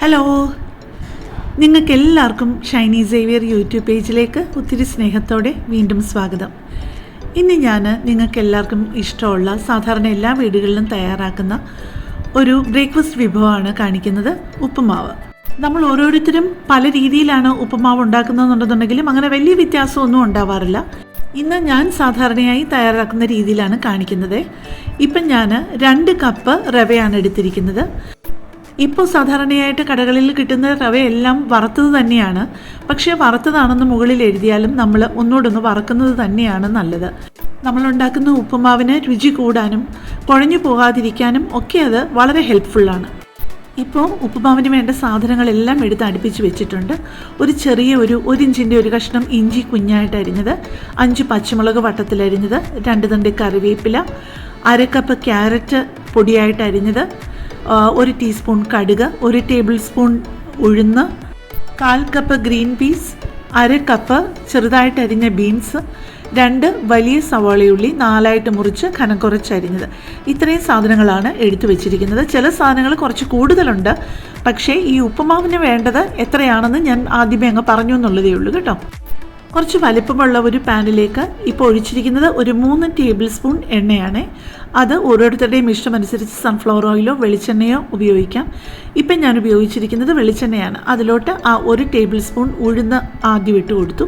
Hello നിങ്ങൾക്ക് എല്ലാവർക്കും Shiny Xavier YouTube പേജിലേക്ക് ഒത്തിരി സ്നേഹത്തോടെ വീണ്ടും സ്വാഗതം. ഇന്ന് ഞാൻ നിങ്ങൾക്ക് എല്ലാവർക്കും ഇഷ്ടമുള്ള സാധാരണ എല്ലാ വീടുകളിലും തയ്യാറാക്കുന്ന ഒരു ബ്രേക്ക്ഫാസ്റ്റ് വിഭവമാണ് കാണിക്കുന്നത് ഉപ്പുമാവ്. നമ്മൾ ഓരോരുത്തരും പല രീതിയിലാണ് ഉപ്പുമാവ് ഉണ്ടാക്കുന്നതെന്നുണ്ടെന്നുണ്ടെങ്കിലും അങ്ങനെ വലിയ വ്യത്യാസമൊന്നും ഉണ്ടാവാറില്ല. ഇന്ന് ഞാൻ സാധാരണയായി തയ്യാറാക്കുന്ന രീതിയിലാണ് കാണിക്കുന്നത്. ഇപ്പം ഞാൻ രണ്ട് കപ്പ് റവയാണ് എടുത്തിരിക്കുന്നത്. ഇപ്പോൾ സാധാരണയായിട്ട് കടകളിൽ കിട്ടുന്ന റവയെല്ലാം വറുത്തത് തന്നെയാണ്. പക്ഷേ വറുത്തതാണെന്ന് മുകളിൽ എഴുതിയാലും നമ്മൾ ഒന്നോടൊന്ന് വറക്കുന്നത് തന്നെയാണ് നല്ലത്. നമ്മളുണ്ടാക്കുന്ന ഉപ്പുമാവിന് രുചി കൂടാനും കുഴഞ്ഞു പോകാതിരിക്കാനും ഒക്കെ അത് വളരെ ഹെൽപ്ഫുള്ളാണ് ഇപ്പോൾ ഉപ്പുമാവിന് വേണ്ട സാധനങ്ങളെല്ലാം എടുത്ത് അടുപ്പിച്ച് വെച്ചിട്ടുണ്ട്. ഒരു ചെറിയ ഒരു ഒരു ഇഞ്ചിന്റെ ഒരു കഷ്ണം ഇഞ്ചി കുഞ്ഞായിട്ട് അരിഞ്ഞത് അഞ്ച് പച്ചമുളക് വട്ടത്തിലരിഞ്ഞത് രണ്ട് തണ്ട് കറിവേപ്പില അര കപ്പ് ക്യാരറ്റ് പൊടിയായിട്ട് അരിഞ്ഞത് ഒരു ടീസ്പൂൺ കടുക് ഒരു ടേബിൾ സ്പൂൺ ഉഴുന്ന് കാൽ കപ്പ് ഗ്രീൻ പീസ് അര കപ്പ് ചെറുതായിട്ട് അരിഞ്ഞ ബീൻസ് രണ്ട് വലിയ സവാളയുള്ളി നാലായിട്ട് മുറിച്ച് കനം കുറച്ച് അരിഞ്ഞത്. ഇത്രയും സാധനങ്ങളാണ് എടുത്തു വെച്ചിരിക്കുന്നത്. ചില സാധനങ്ങൾ കുറച്ച് കൂടുതലുണ്ട്. പക്ഷേ ഈ ഉപ്പുമാവിന് വേണ്ടത് എത്രയാണെന്ന് ഞാൻ ആദ്യമേ അങ്ങ് പറഞ്ഞു എന്നുള്ളതേ ഉള്ളൂ. കേട്ടോ. കുറച്ച് വലിപ്പമുള്ള ഒരു പാനിലേക്ക് ഇപ്പോൾ ഒഴിച്ചിരിക്കുന്നത് ഒരു മൂന്ന് ടേബിൾ സ്പൂൺ എണ്ണയാണ്. അത് ഓരോരുത്തരുടെയും ഇഷ്ടം അനുസരിച്ച് സൺഫ്ലവർ ഓയിലോ വെളിച്ചെണ്ണയോ ഉപയോഗിക്കാം. ഇപ്പം ഞാൻ ഉപയോഗിച്ചിരിക്കുന്നത് വെളിച്ചെണ്ണയാണ്. അതിലോട്ട് ആ ഒരു ടേബിൾ സ്പൂൺ ഉഴുന്ന് ആദ്യം ഇട്ട് കൊടുത്തു.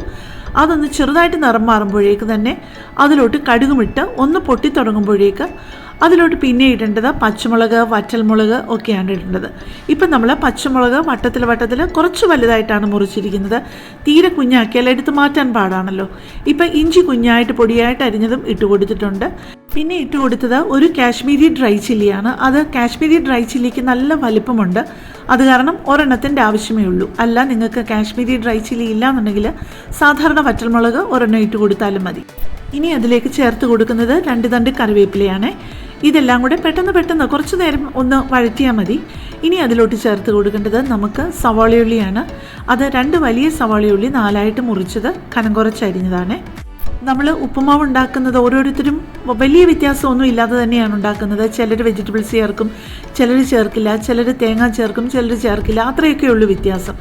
അതൊന്ന് ചെറുതായിട്ട് നിറം മാറുമ്പോഴേക്ക് തന്നെ അതിലോട്ട് കടുകുമിട്ട് ഒന്ന് പൊട്ടിത്തുടങ്ങുമ്പോഴേക്ക് അതിലോട്ട് പിന്നെ ഇടേണ്ടത് പച്ചമുളക് വറ്റൽമുളക് ഒക്കെയാണ് ഇടേണ്ടത്. ഇപ്പം നമ്മൾ പച്ചമുളക് വട്ടത്തിൽ വട്ടത്തിൽ കുറച്ച് വലുതായിട്ടാണ് മുറിച്ചിരിക്കുന്നത്. തീരെ കുഞ്ഞാക്കിയാൽ എടുത്ത് മാറ്റാൻ പാടാണല്ലോ. ഇപ്പം ഇഞ്ചി കുഞ്ഞായിട്ട് പൊടിയായിട്ട് അരിഞ്ഞതും ഇട്ട് കൊടുത്തിട്ടുണ്ട്. പിന്നെ ഇട്ട് കൊടുത്തത് ഒരു കാശ്മീരി ഡ്രൈ ചില്ലിയാണ്. അത് കാശ്മീരി ഡ്രൈ ചില്ലിക്ക് നല്ല വലിപ്പമുണ്ട്. അത് കാരണം ഒരെണ്ണത്തിന്റെ ആവശ്യമേ ഉള്ളൂ. അല്ല നിങ്ങൾക്ക് കാശ്മീരി ഡ്രൈ ചില്ലി ഇല്ല എന്നുണ്ടെങ്കിൽ സാധാരണ വറ്റൽമുളക് ഒരെണ്ണം ഇട്ട് കൊടുത്താലും മതി. ഇനി അതിലേക്ക് ചേർത്ത് കൊടുക്കുന്നത് രണ്ട് തണ്ട് കറിവേപ്പിലയാണ്. ഇതെല്ലാം കൂടെ പെട്ടെന്ന് പെട്ടെന്ന് കുറച്ച് നേരം ഒന്ന് വഴറ്റിയാൽ മതി. ഇനി അതിലോട്ട് ചേർത്ത് കൊടുക്കേണ്ടത് നമുക്ക് സവാളയുള്ളിയാണ്. അത് രണ്ട് വലിയ സവാളയുള്ളി നാലായിട്ട് മുറിച്ചത് കനം കുറച്ചരിഞ്ഞതാണ് നമ്മൾ ഉപ്പുമാവ് ഉണ്ടാക്കുന്നത് ഓരോരുത്തരും വലിയ വ്യത്യാസമൊന്നും ഇല്ലാതെ തന്നെയാണ് ഉണ്ടാക്കുന്നത്. ചിലർ വെജിറ്റബിൾസ് ചേർക്കും ചിലർ ചേർക്കില്ല ചിലർ തേങ്ങ ചേർക്കും ചിലർ ചേർക്കില്ല. അത്രയൊക്കെ ഉള്ളൂ വ്യത്യാസം.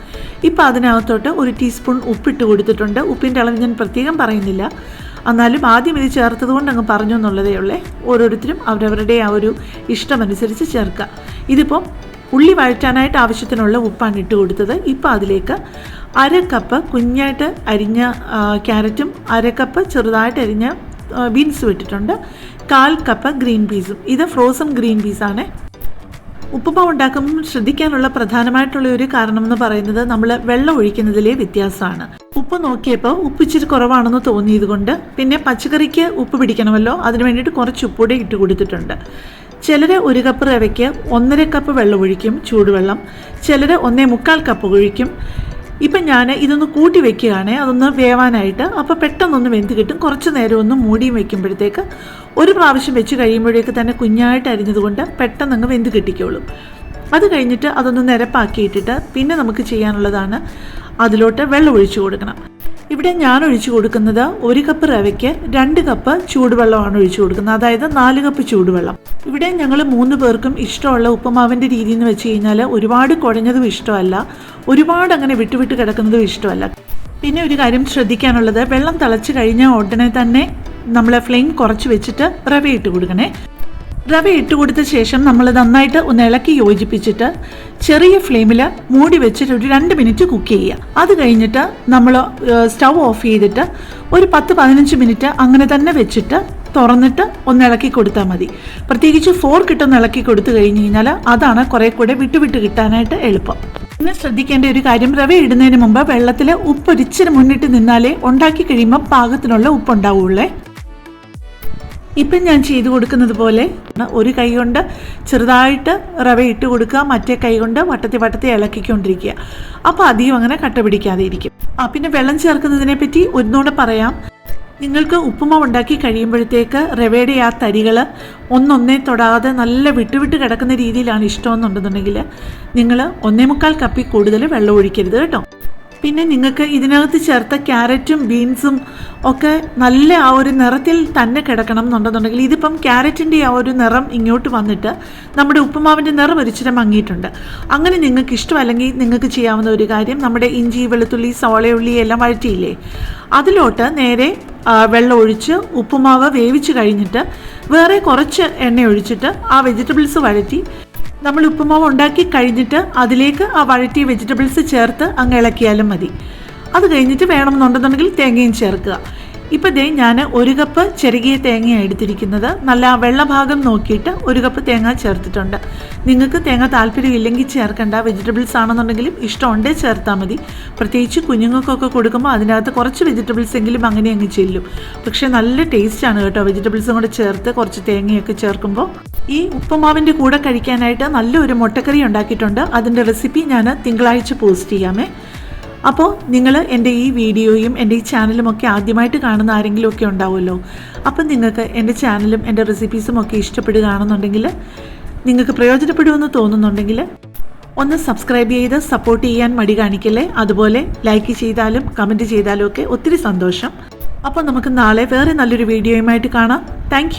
ഇപ്പോൾ അതിനകത്തോട്ട് ഒരു ടീസ്പൂൺ ഉപ്പിട്ട് കൊടുത്തിട്ടുണ്ട്. ഉപ്പിന്റെ അളവ് ഞാൻ പ്രത്യേകം പറയുന്നില്ല. എന്നാലും ആദ്യം ഇത് ചേർത്തത് കൊണ്ട് അങ്ങ് പറഞ്ഞു എന്നുള്ളതേ ഉള്ളേ. ഓരോരുത്തരും അവരവരുടെ ആ ഒരു ഇഷ്ടമനുസരിച്ച് ചേർക്കുക ഇതിപ്പം ഉള്ളി വഴറ്റാനായിട്ട് ആവശ്യത്തിനുള്ള ഉപ്പാണ് ഇട്ട് കൊടുത്തത്. ഇപ്പോൾ അതിലേക്ക് അര കപ്പ് കുഞ്ഞായിട്ട് അരിഞ്ഞ ക്യാരറ്റും അര കപ്പ് ചെറുതായിട്ട് അരിഞ്ഞ ബീൻസും ഇട്ടിട്ടുണ്ട്. കാൽ കപ്പ് ഗ്രീൻ പീസും ഇത് ഫ്രോസൺ ഗ്രീൻ പീസാണ് ഉപ്പുമാവ് ഉണ്ടാക്കുമ്പോൾ ശ്രദ്ധിക്കാനുള്ള പ്രധാനമായിട്ടുള്ള ഒരു കാരണം എന്ന് പറയുന്നത് നമ്മൾ വെള്ളം ഒഴിക്കുന്നതിലെ വ്യത്യാസമാണ്. ഉപ്പ് നോക്കിയപ്പോൾ ഉപ്പ് ഇച്ചിരി കുറവാണെന്ന് തോന്നിയത് കൊണ്ട് പിന്നെ പച്ചക്കറിക്ക് ഉപ്പ് പിടിക്കണമല്ലോ അതിന് വേണ്ടിയിട്ട് കുറച്ച് ഉപ്പൂടെ ഇട്ട് കൊടുത്തിട്ടുണ്ട്. ചിലർ ഒരു കപ്പ് റവയ്ക്ക് ഒന്നര കപ്പ് വെള്ളം ഒഴിക്കും ചൂടുവെള്ളം ചിലർ ഒന്നേ മുക്കാൽ കപ്പ് ഒഴിക്കും. ഇപ്പം ഞാൻ ഇതൊന്ന് കൂട്ടി വെക്കുകയാണ് അതൊന്ന് വേവാനായിട്ട്. അപ്പോൾ പെട്ടെന്നൊന്ന് വെന്ത് കിട്ടും. കുറച്ച് നേരം ഒന്ന് മൂടിയും വെക്കുമ്പോഴത്തേക്ക് ഒരു പ്രാവശ്യം വെച്ച് കഴിയുമ്പോഴേക്ക് തന്നെ കുഞ്ഞായിട്ട് അരിഞ്ഞതുകൊണ്ട് പെട്ടെന്ന് അങ്ങ് വെന്ത് കിട്ടിക്കോളും. അത് കഴിഞ്ഞിട്ട് അതൊന്ന് നിരപ്പാക്കിയിട്ടിട്ട് പിന്നെ നമുക്ക് ചെയ്യാനുള്ളതാണ് അതിലോട്ട് വെള്ളം ഒഴിച്ചു കൊടുക്കണം. ഇവിടെ ഞാൻ ഒഴിച്ചു കൊടുക്കുന്നത് ഒരു കപ്പ് റവയ്ക്ക് രണ്ട് കപ്പ് ചൂടുവെള്ളമാണ് ഒഴിച്ചു കൊടുക്കുന്നത്. അതായത് നാല് കപ്പ് ചൂടുവെള്ളം. ഇവിടെ ഞങ്ങൾ മൂന്ന് പേർക്കും ഇഷ്ടമുള്ള ഉപ്പുമാവിന്റെ രീതി എന്ന് വെച്ച് കഴിഞ്ഞാൽ ഒരുപാട് കുഴഞ്ഞതും ഇഷ്ടമല്ല. ഒരുപാട് അങ്ങനെ വിട്ടുവിട്ട് കിടക്കുന്നതും ഇഷ്ടമല്ല. പിന്നെ ഒരു കാര്യം ശ്രദ്ധിക്കാനുള്ളത് വെള്ളം തിളച്ച് കഴിഞ്ഞ ഉടനെ തന്നെ നമ്മൾ ഫ്ലെയിം കുറച്ച് വെച്ചിട്ട് റവ ഇട്ട് കൊടുക്കണേ. റവ ഇട്ട് കൊടുത്ത ശേഷം നമ്മൾ നന്നായിട്ട് ഒന്ന് ഇളക്കി യോജിപ്പിച്ചിട്ട് ചെറിയ ഫ്ലെയിമിൽ മൂടി വെച്ചിട്ട് ഒരു രണ്ട് മിനിറ്റ് കുക്ക് ചെയ്യുക. അത് കഴിഞ്ഞിട്ട് നമ്മൾ സ്റ്റൗ ഓഫ് ചെയ്തിട്ട് ഒരു പത്ത് പതിനഞ്ച് മിനിറ്റ് അങ്ങനെ തന്നെ വെച്ചിട്ട് തുറന്നിട്ട് ഒന്ന് ഇളക്കി കൊടുത്താൽ മതി. പ്രത്യേകിച്ച് ഫോർ ഇട്ടൊന്ന് ഇളക്കി കൊടുത്തു കഴിഞ്ഞ് കഴിഞ്ഞാൽ അതാണ് കുറേ കൂടെ വിട്ട് വിട്ട് കിട്ടാനായിട്ട് എളുപ്പം. പിന്നെ ശ്രദ്ധിക്കേണ്ട ഒരു കാര്യം റവ ഇടുന്നതിന് മുമ്പ് വെള്ളത്തിൽ ഉപ്പ് ഒരിച്ചിരി മുന്നിട്ട് നിന്നാലേ ഉണ്ടാക്കി കഴിയുമ്പോൾ പാകത്തിനുള്ള ഉപ്പ് ഉണ്ടാവുള്ളേ ഇപ്പം ഞാൻ ചെയ്തു കൊടുക്കുന്നത് പോലെ ഒരു കൈ കൊണ്ട് ചെറുതായിട്ട് റവ ഇട്ട് കൊടുക്കുക മറ്റേ കൈ കൊണ്ട് വട്ടത്തി വട്ടത്തി ഇളക്കിക്കൊണ്ടിരിക്കുക. അപ്പോൾ അധികം അങ്ങനെ കട്ട പിടിക്കാതെ ഇരിക്കും. ആ പിന്നെ വെള്ളം ചേർക്കുന്നതിനെ പറ്റി ഒന്നുകൂടെ പറയാം. നിങ്ങൾക്ക് ഉപ്പുമാവ് ഉണ്ടാക്കി കഴിയുമ്പോഴത്തേക്ക് റവയുടെ ആ തരികൾ ഒന്നൊന്നേ തൊടാതെ നല്ല വിട്ടുവിട്ട് കിടക്കുന്ന രീതിയിലാണ് ഇഷ്ടമെന്നുണ്ടെന്നുണ്ടെങ്കിൽ നിങ്ങൾ ഒന്നേ മുക്കാൽ കപ്പി കൂടുതൽ വെള്ളം ഒഴിക്കരുത് കേട്ടോ. പിന്നെ നിങ്ങൾക്ക് ഇതിനകത്ത് ചേർത്ത ക്യാരറ്റും ബീൻസും ഒക്കെ നല്ല ആ ഒരു നിറത്തിൽ തന്നെ കിടക്കണം എന്നുണ്ടെന്നുണ്ടെങ്കിൽ ഇതിപ്പം ക്യാരറ്റിന്റെ ആ ഒരു നിറം ഇങ്ങോട്ട് വന്നിട്ട് നമ്മുടെ ഉപ്പുമാവിന്റെ നിറം ഒരിച്ചിരി മങ്ങിയിട്ടുണ്ട്. അങ്ങനെ നിങ്ങൾക്ക് ഇഷ്ടമല്ലെങ്കിൽ നിങ്ങൾക്ക് ചെയ്യാവുന്ന ഒരു കാര്യം നമ്മുടെ ഇഞ്ചി വെളുത്തുള്ളി സോളയുള്ളി എല്ലാം വഴറ്റിയില്ലേ? അതിലോട്ട് നേരെ വെള്ളം ഒഴിച്ച് ഉപ്പുമാവ് വേവിച്ച് കഴിഞ്ഞിട്ട് വേറെ കുറച്ച് എണ്ണ ഒഴിച്ചിട്ട് ആ വെജിറ്റബിൾസ് വഴറ്റി നമ്മൾ ഉപ്പുമാവ് ഉണ്ടാക്കി കഴിഞ്ഞിട്ട് അതിലേക്ക് ആ വഴറ്റിയ വെജിറ്റബിൾസ് ചേർത്ത് അങ്ങ് ഇളക്കിയാലും മതി. അത് കഴിഞ്ഞിട്ട് വേണമെന്നുണ്ടെന്നുണ്ടെങ്കിൽ തേങ്ങയും ചേർക്കുക. ഇപ്പം ദേ ഞാൻ ഒരു കപ്പ് ചെറുകിയ തേങ്ങയാണ് എടുത്തിരിക്കുന്നത്. നല്ല വെള്ള ഭാഗം നോക്കിയിട്ട് ഒരു കപ്പ് തേങ്ങ ചേർത്തിട്ടുണ്ട്. നിങ്ങൾക്ക് തേങ്ങ താല്പര്യമില്ലെങ്കിൽ ചേർക്കേണ്ട. വെജിറ്റബിൾസ് ആണെന്നുണ്ടെങ്കിലും ഇഷ്ടമുണ്ടേ ചേർത്താൽ മതി. പ്രത്യേകിച്ച് കുഞ്ഞുങ്ങൾക്കൊക്കെ കൊടുക്കുമ്പോൾ അതിനകത്ത് കുറച്ച് വെജിറ്റബിൾസ് എങ്കിലും അങ്ങനെ അങ്ങ് ചെല്ലും. പക്ഷേ നല്ല ടേസ്റ്റാണ് കേട്ടോ വെജിറ്റബിൾസും കൂടെ ചേർത്ത് കുറച്ച് തേങ്ങയൊക്കെ ചേർക്കുമ്പോൾ. ഈ ഉപ്പുമാവിന്റെ കൂടെ കഴിക്കാനായിട്ട് നല്ലൊരു മുട്ടക്കറി ഉണ്ടാക്കിയിട്ടുണ്ട്. അതിന്റെ റെസിപ്പി ഞാൻ തിങ്കളാഴ്ച പോസ്റ്റ് ചെയ്യാമേ. അപ്പോൾ നിങ്ങൾ എന്റെ ഈ വീഡിയോയും എന്റെ ഈ ചാനലും ഒക്കെ ആദ്യമായിട്ട് കാണുന്ന ആരെങ്കിലും ഒക്കെ ഉണ്ടാവുമല്ലോ. അപ്പം നിങ്ങൾക്ക് എന്റെ ചാനലും എന്റെ റെസിപ്പീസും ഒക്കെ ഇഷ്ടപ്പെടുകയാണെന്നുണ്ടെങ്കിൽ നിങ്ങൾക്ക് പ്രയോജനപ്പെടുമെന്ന് തോന്നുന്നുണ്ടെങ്കിൽ ഒന്ന് സബ്സ്ക്രൈബ് ചെയ്ത് സപ്പോർട്ട് ചെയ്യാൻ മടി കാണിക്കല്ലേ? അതുപോലെ ലൈക്ക് ചെയ്താലും കമന്റ് ചെയ്താലും ഒക്കെ ഒത്തിരി സന്തോഷം. അപ്പോൾ നമുക്ക് നാളെ വേറെ നല്ലൊരു വീഡിയോയുമായിട്ട് കാണാം. താങ്ക്